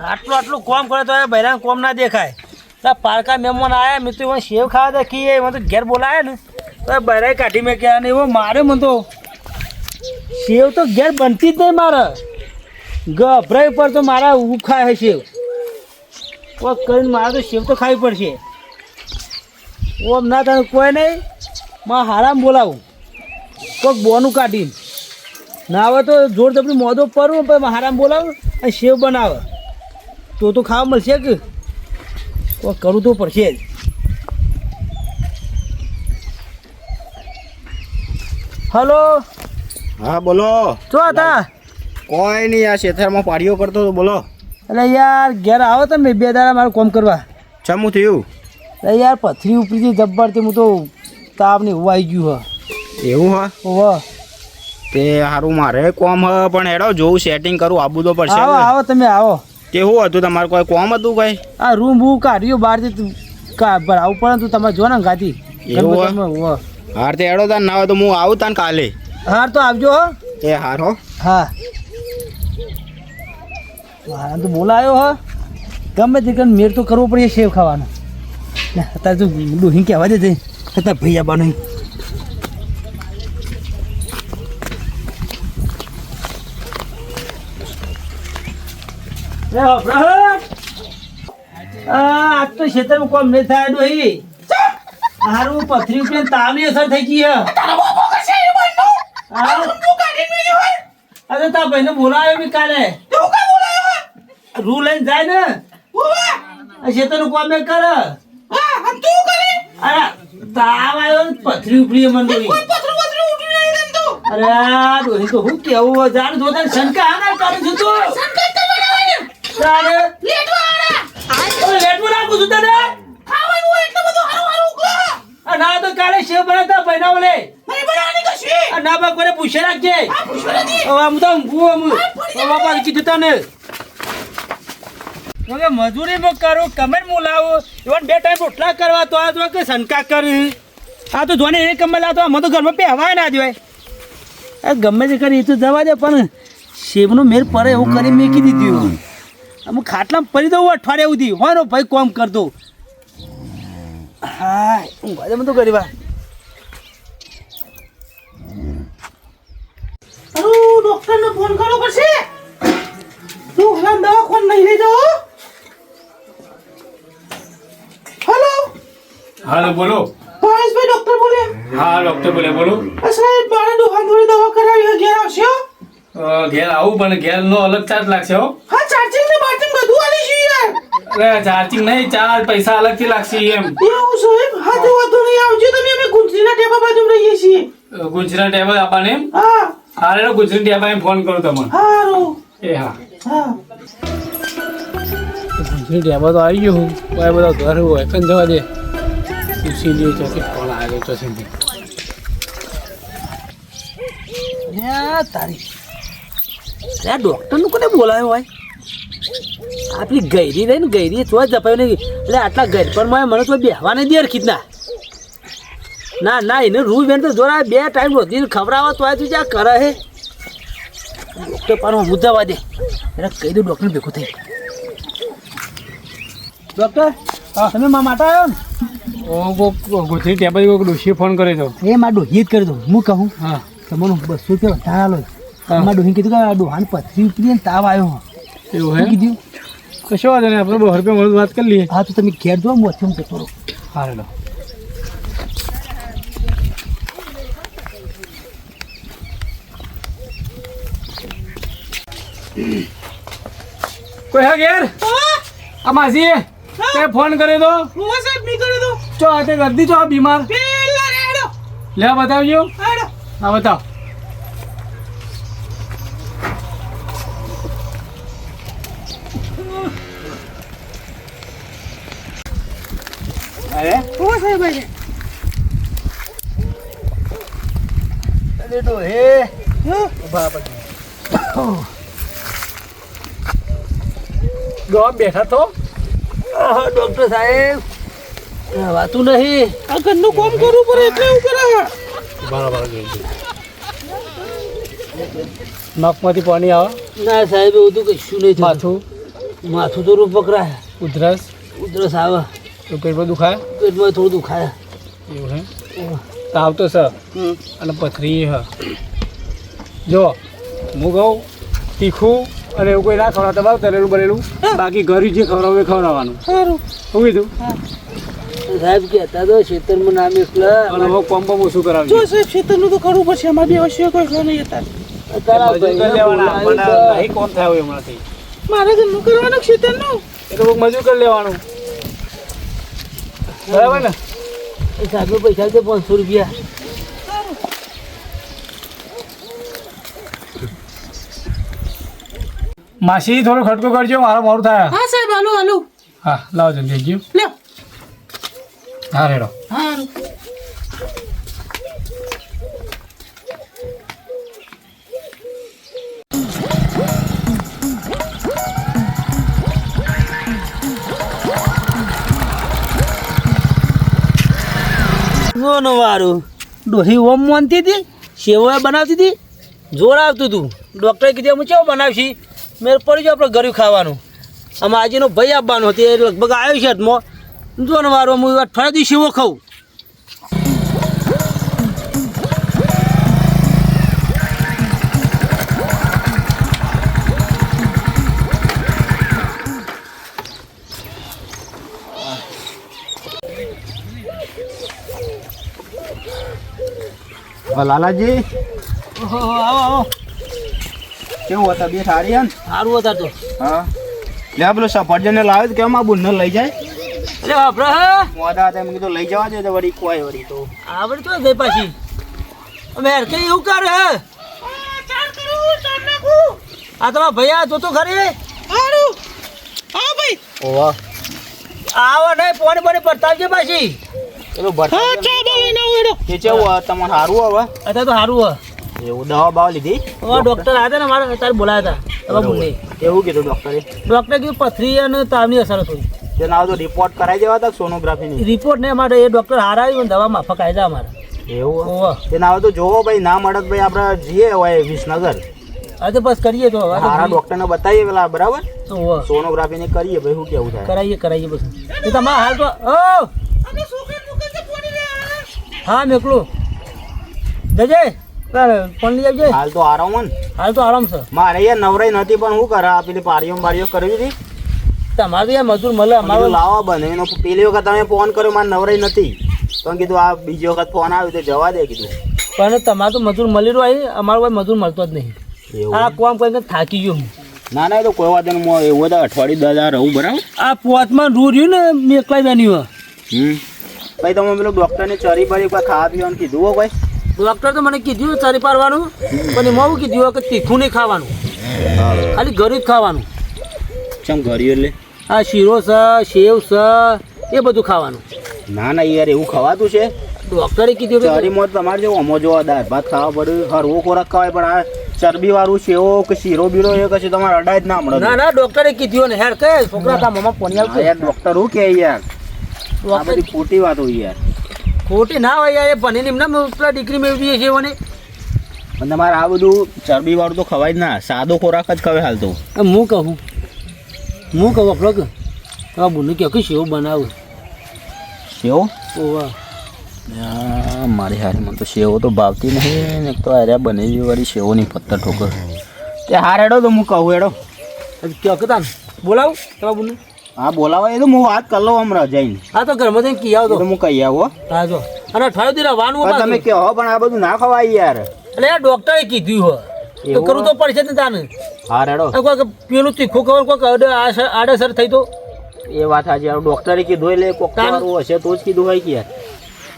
આટલું આટલું કોમ કરે તો એ કોમ ના દેખાય. પારકા મહેમાન આવ્યા મેં એમાં સેવ ખાવા દેખી મને તો ઘેર બોલાયા ને. તો એ કાઢી મેં કે ને એવો મારે મને તો સેવ તો ઘેર બનતી જ નહીં મારે. ગભરાઈ પર તો મારા ઉખાય છે સેવ કોક કરીને મારે તો સેવ તો ખાવી પડશે. ઓમ ના તને કોઈ નહીં, માં હારામ બોલાવું. કોક બોનું કાઢીને. ના આવે તો જોર જબરી મોદો પરવું પણ હારામ બોલાવું અને સેવ બનાવે. તો તો ખાવા મળશે કે? કોઈ કરવું તો પડશે જ. હલો? હા બોલો. શું હતા કોઈ નહીં આ શેથારમાં પાડીઓ કરતો તો બોલો. એટલે યાર ઘેર આવો તમે બે દાડા મારું કોમ કરવા. ચમું થયું? અરે યાર પથરી ઉપરીથી જબ્બરથી હું તો તાપને એવું આવી ગયું એવું હા? હ ઓહ. તે સારું મારે કોમ હ પણ હેડો જોઉં સેટિંગ કરું આબુ તો પડશે આવો આવો તમે આવો. તે શું હતું? તમારે કોઈ કોમ હતું કઈ? આ રૂમ બૂમ કાઢ્યું બહારથી ભરાવું પડે તો તમે જો ને ગાતી એવું હાર તો એડો તાન ના હોય તો હું આવું તાન કાલે. હાર તો આવજો હો. એ હાર હો. હા. મારા તો બોલાયો હો. ગમે તે કરીને મેર તો કરવો પડે સેવ ખાવાનો. અત્યારે તો ડોહી કહેવા દે તે અત્યારે ભૈયા બાનો આજ તો ખેતરમાં કોમ નહીં થાય, ડોહી. હારું, પથરી ઉપર તાવની અસર થઈ ગઈ? અરે, તાર ભાઈને બોલાવ્યો બી કાલે. રૂ લઈને જાય ને. આ ખેતરનું કોમ કરે. અરે, તાવ આવ્યો ને પથરી ઉપડી મને. અરે ડોહી તો હું કેવું જાણ જોતા શંકા હા ના છું તું તારે ઓય, લેટમાં નાખું છું તને? આ ના તો કાલે સેવ બનાવતા ઓલે આ ના બા કોને પૂછે રાખજે. હવે આમ તો ઊંઘું આમ. કીધું તને. હવે મજૂરી માં કરું કમેન્ટ હું લાવું એવા બે ટાઈમ રોટલા કરવા તો આ તો કે શંકા કરી. આ તો જોને એ કમર લાવતો અમે તો ઘરમાં પહેવાય ના જોઈએ આ ગમે તે કરી એ તો જવા દે પણ શેવનો મેર પડે એવું કરી મેં કીધી દીધું. અમુક ખાટલામાં પડી દઉં અઠવાડિયા સુધી. હોય ભાઈ કોમ કરતો હા હું ભાઈ બધું કરી વા ડોક્ટરને ફોન કરવો પડશે? ડોહલા દવાખાન નહીં લઈ જાઓ? હેલો હાલો બોલો. પરેશભાઈ ડોક્ટર બોલે. હા ડૉક્ટર બોલે બોલો. સાહેબ મારે થોડી દવા કરાવી ઘેર આવશે હો? ઘેર આવું પણ ઘેરનો અલગ ચાર્જ લાગશે હો. હા ચાર્જિંગ ને બાર્જિંગ બધું આલી છે ચાર્જિંગ નહીં ચાર્જ પૈસા અલગથી લાગશે એમ. એવું સાહેબ હા તો વાંધો નહીં આવજો તમે અમે ગુંજરીના ટેબા બાજુ રહીએ છીએ. અ, ગુજરા ટેબલ આપવાને એમ? હા. હારે નો ગુજરાત એમ ફોન કરું તમને. હારું. એ હા. હા. ટેબલ તો આવી ગયો હું. બધા ઘર હોય કન જવા દે. ચોથી આવ્યો ચોથી તારી. આ ડોક્ટરનું કોને બોલાયો હોય? આપણી ગૈરી રહી ને ગૈરી તો જ જપાયું નહીં. એટલે આટલા ઘર પણ મને તો બેહવા નહીં દે ના ના એને રૂ બેન તો જોરા બે ટાઈમ રોધી ખવડાવવા તો તું જ્યાં કરે હે. ડોક્ટર પાનો હું જવા દે. એટલે કહી દઉં ડોક્ટર ભેગું થઈ. ડોક્ટર તમે મા માટે આવ્યો ને? ફોન કર્યો તો એ મારા ડોહી જ કરી દઉં. હું કહું? હા. તમને બસો રૂપિયા વધારે આલો. મારા ડોહી કીધું કે ડોહાને પથરી ઉતરી ને તાવ આવ્યો. એવું હે? કીધું. કશો વાંધો નહીં આપણે બહુ રૂપિયા મળે વાત કરી લઈએ. હા તો તમે ઘેર જો હું અત્યારે જતો રહું. હા હેલો. કોઈ હા ઘેર? આ માસી તે ફોન કર્યો તો? હું સાહેબ નહીં કરી દો ચો આ તે ગરદી ચો આ બીમાર? લે બતાવજો. હા બતાવ. હું. અરે ડોહે ઊભા પડી ગો બેઠા તો? ડોક્ટર સાહેબ. વાતું નહીં. આ ઘરનું કામ કરવું પડે એટલે એવું કરે બરાબર નખમાંથી પાણી આવે? ના સાહેબ એવું તો કશું નહીં માથું? માથું તો રૂપ પકડાય ઉધરસ? ઉધરસ આવે. તો પેટમાં દુખાય? પેટમાં થોડું દુખાય. એવું હે? તાવ તો છે અને પથરી હ. જો હું કહું તીખું અને એવું કોઈ ના ખવડાવતા. બાવ તરેલું બરેલું. બાકી ઘરે જે ખવડાવે ખવડાવવાનું. સારું. શું કીધું? સાહેબ કહેતા તો ખેતરમાં નામ એકલા. અને હવે કોમ બમ ઓછું જો કરાવજો સાહેબ ખેતરનું તો કરવું પડશે. અમારે બે વર્ષે કોઈ ઘર નહીં હતા. મારે કરવાનું ખેતરનું એ તો મજૂર કરી લેવાનું. બરાબર ને? એ સાહેબનો પૈસા છે પાંચસો રૂપિયા. માસી થોડો ખટકો કરજો મારો મોડું થાય. હા સાહેબ હાલો હાલો. હા લાવો જલ્દી ગયું. લ્યો. હા રેડો. સારું નો વારું. ડોહી ઓમ માનતી હતી? સેવો બનાવતી હતી? જોર આવતું હતું. ડૉક્ટરે કીધું અમે કેવું બનાવશી? મેં પડી ગયો આપણે ગળ્યું ખાવાનું. આમાં આજનો ભાઈ આપવાનો હતો. એ લગભગ આવ્યો છે હાથમાં. જો ને વારો હું અઠવાડિયા દિવસે સેવો ખાઉં. લાલાજી? ઓહો, આવો આવો. કેવું હતા? બે સારી હે સારું હતા તો. હા. લે પેલો સફરજન લાવે તો કેમ આ બુન લઈ જાય? અરે વાપરા હે? મોડા હતા એમ કીધું લઈ જવા દે તો વળી કોઈ વળી તો. આવડ તો ગઈ પાછી. અમે હેર કે એવું કરે હે? આ તમારા ભૈયા તો જોતો ખરી? સારું હા ભાઈ. ઓવા. આવો નહીં પોણી પોણી પડતાવજે પાછી. પેલું ભરતા હવે? સારું હવે? અત્યારે તો સારું હે એવું દવા બવા લીધી? હવે ડોક્ટર આવ્યા હતા ને મારે અત્યારે બોલાયા હતા. હવે બોલે કેવું કીધું ડોક્ટરે ડૉક્ટરે કીધું પથરી અને તાવની અસર થોડી તે ના તો રિપોર્ટ કરાવી દેવા હતા સોનોગ્રાફીની રિપોર્ટ ને અમારે એ ડૉક્ટર હારા આવ્યો દવા માફક આવી જાય અમારે. એવું ઓવા તે તો જોવો ભાઈ ના મળત ભાઈ આપણે જઈએ હોય વિસનગર. હવે તો બસ કરીએ તો હવે. ડોક્ટર ને બતાવીએ પેલા બરાબર? સોનોગ્રાફી ને કરીએ ભાઈ શું કેવું થાય? કરાવીએ કરાવીએ બસ તો તમારા હાલ તો ઓ અને છોકરા મૂકે છે પોણી લે હા મેકલું. જજે ફોન લઈ આવજે. હાલ તો આરામ હે હાલ તો આરામ છે. મારે યાર નવરાઈ નથી પણ હું કરે? આ પેલી પારીઓ બારીઓ કરવી હતી તમારે તો યાર મજૂર મળે અમારે લાવવા બને એનો પેલી વખત તમે ફોન કર્યો મારે નવરાઈ નથી. તો કીધું આ બીજી વખત ફોન આવ્યો તો જવા દે કીધું. પણ તમારે તો મજૂર મળી રહ્યો અમારો કોઈ મજૂર મળતો જ નહીં. આ કોમ કરીને થાકી ગયો હું. ના ના એ તો કોઈ વાત નહીં હું એવું તો અઠવાડિયું દાદા રહું બરાબર? આ પોતમાં રૂ રહ્યું ને મેં એકલાઈ બન્યું હમ. ભાઈ તમે પેલું ડૉક્ટરને ચરી બરી કોઈ ખાવા પીવાનું કીધું હો ભાઈ ડૉક્ટર તો મને કીધું ચરી પાડવાનું પણ એમાં એવું કીધું કે તીખું નહીં ખાવાનું. ખાલી ગળ્યું જ ખાવાનું. ચમ ઘર્યું એટલે? આ શીરો છે સેવ છે એ બધું ખાવાનું. ના ના યાર એવું ખવાતું છે? ડોક્ટરે કીધું કે ચરીમાં મોત તમારે જેવું અમો જોવા દાળ ભાત ખાવા પડે હરવો ખોરાક ખવાય પણ આ ચરબી વાળું સેવો કે શીરો બીરો એ કશું તમારે અડાય જ ના મળે. ના ના ડૉક્ટરે કીધું ને હેડ કે છોકરા તા મમ્મા પોણી આવશે. યાર ડૉક્ટર શું કહે યાર? આ બધી ખોટી વાત હોય યાર. ખોટી ના હોય યાર એ પનીર એમના પેલા દીકરી મેળવી છે મને પણ તમારે આ બધું ચરબી વાળું તો ખવાય જ ના સાદો ખોરાક જ ખવાય હાલ તો. હું કહું? હું કહું આપણો કે? આ બોલું કે સેવ બનાવું. સેવ? ઓવા. મારી હારે મને તો સેવો તો ભાવતી નહીં ને તો હાર્યા બનેલી વાળી સેવોની પત્તર ઠોકર. તે હાર હેડો તો હું કહું હેડો. કે કે તાન બોલાવું તમારા બોલું હા બોલાવો. એ તો હું વાત કરી લઉં હમણાં જઈને. હા તો ઘરમાં જઈને કહી આવતો તો હું કહી આવો હા. જો. અને અઠવાડિયું દી વાનું પણ તમે. કહો પણ આ બધું ના ખવાય યાર. એટલે યાર ડોક્ટરે કીધું હો તો? કરવું તો પડશે ને તાને. હા રેડો. આ કોઈક પેલું તીખું ખબર આડે આડેસર થઈ તો. એ વાત આવું ડોક્ટરે કીધું એટલે કોક તો હશે તો જ કીધું હોય કે યાર.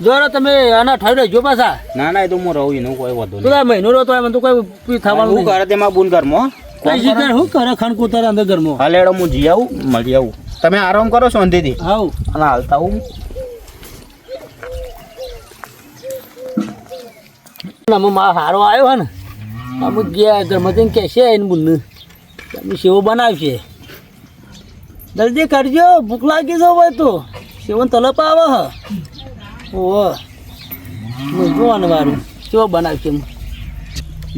જો તમે આના અઠવાડિયું જો પાછા. ના ના એ તો હું રહું એનું કોઈ વધુ તો આ મહિનો રહો તો એમ તો કોઈ થવાનું હું કરે તેમાં બુન ઘરમાં કઈ હું કરે ખાન કોતર અંદર ઘરમાં? હાલ હું જી આવું મળી આવું. તમે આરામ કરો શાંતિથી હાવ અને હાલતા હું. અમે મારો હારો આવ્યો હે ને અમે ગયા ઘરમાં કહેશે એને બુનને તમે સેવો બનાવશે. જલ્દી કરજો ભૂખ લાગી જાવ હોય તો. સેવન તલપ આવે હ. ઓહો. જોવાનું મારું કેવો બનાવશે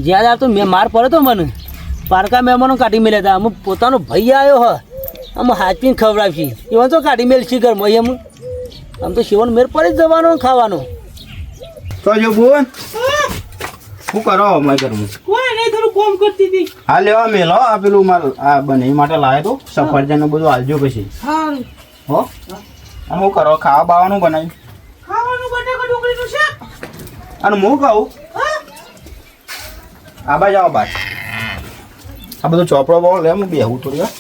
જ્યાં તો મેં માર પડ્યો તો મને. પારકા મહેમાનો કાઢી મેળ્યા હતા. અમુક પોતાનો ભાઈ આવ્યો હ. આમ હાચવીને ખવડાવીએ. એવા તો કાઢી મેલશી ઘરમાં એમ. આમ તો શિવન મેર પડી જ જવાનો ખાવાનો. તો જો બોન શું કરો મેં કરું કોઈ નહીં થોડું કોમ કરતી હતી. હા લેવા મેલો આ પેલું મારું આ બને માટે લાવ્યો તો. સફરજન બધું હાલજો પછી. હા હો? અને હું કરો? ખાવા બાવાનું બનાવ્યું? ખાવાનું બટાકા ડુંગળીનું શાક. અને હું કહું હા? આ બાજુ આવો બાજ. આ બધું ચોપડો બહુ લે હું બેહું થોડી વાર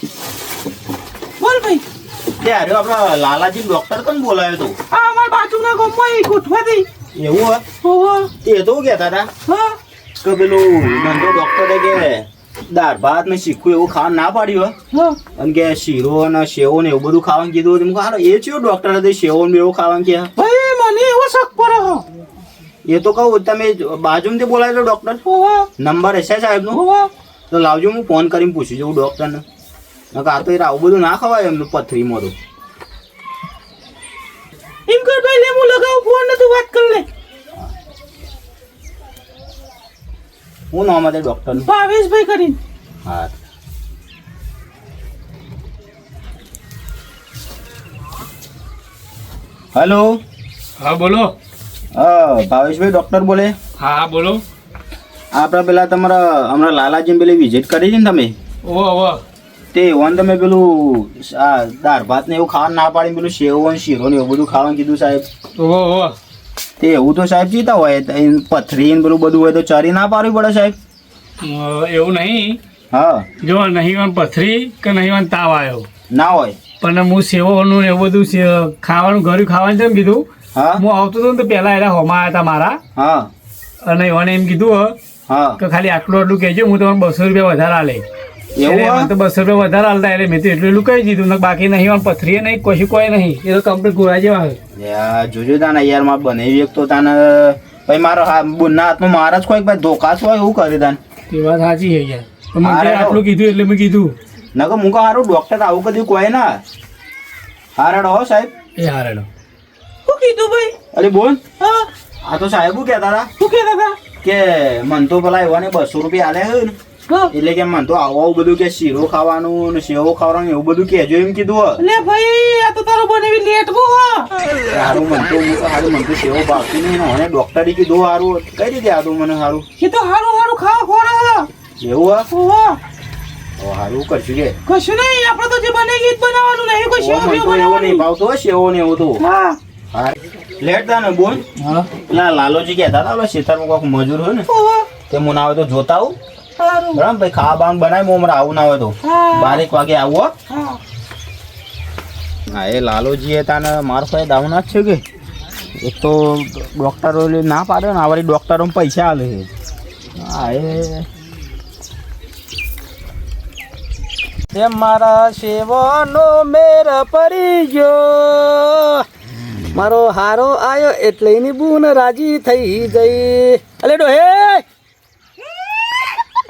તે અરે આપણા લાલાજી ડોક્ટર કોણ બોલાયો તો આ અમાર બાજુના ગામમાં એ ગોઠવાથી એવું હા ઓહો. તે તો કહેતા હતા. હા. કે પેલું નંદો ડોક્ટરે કે દાળ ભાત ને શીખવું એવું ખાવાનું ના પાડ્યું હા. અને કે શીરો ને સેવો ને એવું બધું ખાવાનું કીધું હતું. મેં એ ચિયો ડોક્ટર હતી સેવો ને એવું ખાવાનું કે. ભાઈ મને એવો શક પડ્યો એ તો કહું તમે બાજુમાંથી બોલાવ્યો ડોક્ટર નંબર હશે સાહેબનો. તો લાવજો હું ફોન કરીને પૂછી જોઉં ડોક્ટરને નકર આ તો એ આવું બધું ના ખવાય એમનું પથરીમાં તો એમ કર ભાઈ લેમુ હું લગાવું ફોન ને તું વાત કર લે. હું નામ ડોક્ટર ડોક્ટરનું ભાવેશભાઈ કરીને. હા. હેલો? હા બોલો. હા ભાવેશભાઈ ડોક્ટર બોલે? હા હા બોલો. આપણે પેલા તમારા હમણાં લાલાજી પેલી વિઝિટ કરી છે ને તમે? ઓહ ઓ તે ઓન તમે પેલું આ દાળ ભાત ને એવું ખાવાનું ના પાડી પેલું સેવો ને શીરો ને એવું બધું ખાવાનું કીધું સાહેબ. ઓ ઓ તે એવું તો સાહેબ જીતા હોય પથરી ને પેલું બધું હોય તો ચરી ના પાડવી પડે સાહેબ. એવું નહીં. હા. જો નહીં વાન પથરી કે નહીં વાન તાવ આવ્યો. ના હોય. પણ હું સેવોનું એવું બધું ખાવાનું ઘર ખાવાનું છે એમ કીધું. હા. હું આવતો હતો ને તો પહેલા એના હોમાં આવ્યા હતા મારા. હા. અને એને એમ કીધું હો. કે ખાલી આટલું આટલું કહેજો હું તમને બસો રૂપિયા વધારે આલે. એવું તો બસો રૂપિયા વધારે હાલતા એટલે મેં તો એટલું એટલું કહી દીધું. બાકી નહીં પથરીએ નહીં કશું કોઈ નહીં. એ તો કમ્પ્લીટ ગોળા જેવા જોજો તાને યાર મારે બનાવી એક તો તાને ભાઈ મારો હા બુનના હાથમાં મારા જ કોઈ ભાઈ ધોકાશ હોય એવું કરી તાન. એ વાત સાચી છે યાર. પણ આટલું કીધું એટલે મેં કીધું. નકર મું કહું સારું ડોક્ટર આવું કદી કોઈ ના. હારાડો હો સાહેબ. એ હારેડો. શું કીધું ભાઈ? અરે બોલ. હા. આ તો સાહેબ કહેતા હતા શું કહેતા હતા કે મન તો પેલા એવાને બસો રૂપિયા આલે ને. હા એટલે કે મને તો આવું આવું બધું કે શીરો ખાવાનું ને સેવો ખાવાનું એવું બધું કહેજો એમ કીધું. લે ભાઈ આ તો તારો બનાવી લેટ બહુ હા. હારું મન તો હારું મન તો સેવો ભાવતી નહીં મને અને ડોક્ટરે કીધું હારું કઈ રીતે આદું મને હારું? એ તો હારું હારું ખાવા ખોરા એવું હા હારું કરશું કે. કશું નહીં આપણે તો જે બને એ બનાવવાનું નહીં કોઈ સેવ બેવ એવો નહીં ભાવતો સેવો ને એવું તો. હા. હા લેટ તા ને બોલ. હા. લાલોજી કહેતા હતા પેલા ખેતરમાં કોઈક મજૂર હોય ને તે મને આવે તો જોતા આવું. બરાબર ભાઈ ખાવા બાવાનું બનાવી હમણાં આવું ના હોય તો. બારેક વાગે આવો હો. એ લાલોજી એ તાને માર પાસે દાવું જ છે કે? એક તો ડૉક્ટરો ના પાડે ને આ વળી ડૉક્ટરો પૈસા આવે છે. હા એ. મારા સેવાનો મેર પડી ગયો. મારો હારો આવ્યો એટલે એની બૂન રાજી થઈ ગઈ. અલે ડો હે!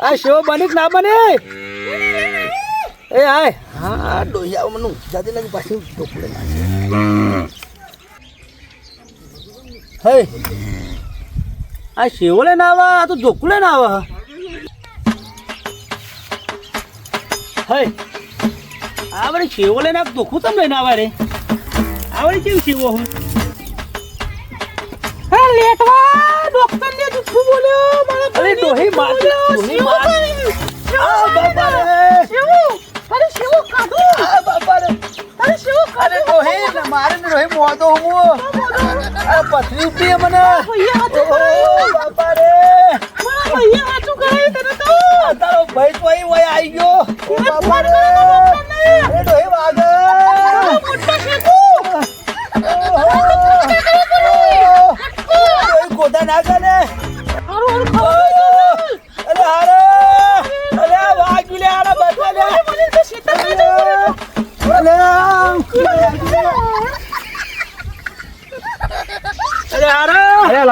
આ શો બની કે ના બને? એ આય હા ડોહિયા મનું જાતે લાગી પાછી ટોકલે હે આ શેવલે ના આવા? આ તો જોકલે ના આવા. હે આ વળી શેવો લઈને આપ દુખું તમ લઈને આવા રે? આ વળી કેવું શેવો હું હા લેટવા ડોક્ટર ને જુઠ્ઠું બોલ્યો મારા અરે ડોહી માર ડોહી માર. આ બાપા રે અરે શિવ કાઢો. આ બાપા રે અરે શિવ અરે ડોહી મારે ને ડોહી મોતો હું આ પથરી ઉપડી મને. ભૈયા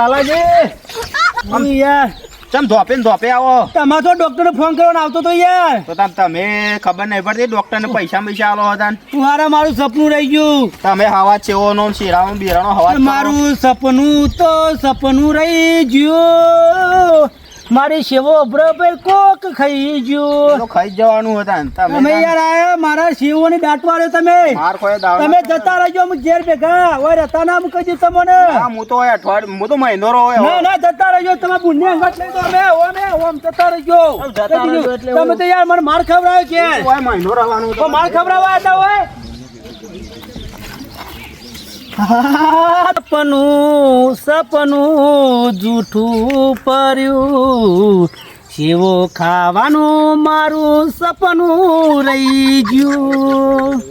લાલાજી યાર. ચમ ધોપે ને ધોપે આવો. તમારે તો ડોક્ટરને ફોન કરવાનો આવતો તો યાર. તો તાર તમે ખબર નહીં પડતી ડૉક્ટરને પૈસા પૈસા આલો હતા તું હારા મારું સપનું રહી ગયું. તમે હવા ચેવોનો નો શીરાનો બીરાનો હવા મારું સપનું તો સપનું રહી ગયું. મારી સેવો બરાબર કોક ખાઈ ગયો. ખાઈ જવાનું હતા તમે યાર આયા મારા શિવોની દાટવા રહ્યો તમે. તમે જતા રહેજો હું ઘેર ભેગા. ઓય રહેતા ના મૂકી દઉં તમને. હા હું તો હોય અઠવાડિયું હું તો મહિનો રહો ના ના જતા રહેજો તમે બુને અંગત લઈ તો અમે ઓમે ઓમ જતા રહેજો. જતા રહેજો એટલે તમે તો યાર મને માર ખવડાવ્યો કે. ઓય મહિનો રહેવાનું તો માર ખવડાવવા હતા હોય સપનું સપનું જૂઠું પડ્યું. શેવો ખાવાનું મારું સપનું રહી ગયું.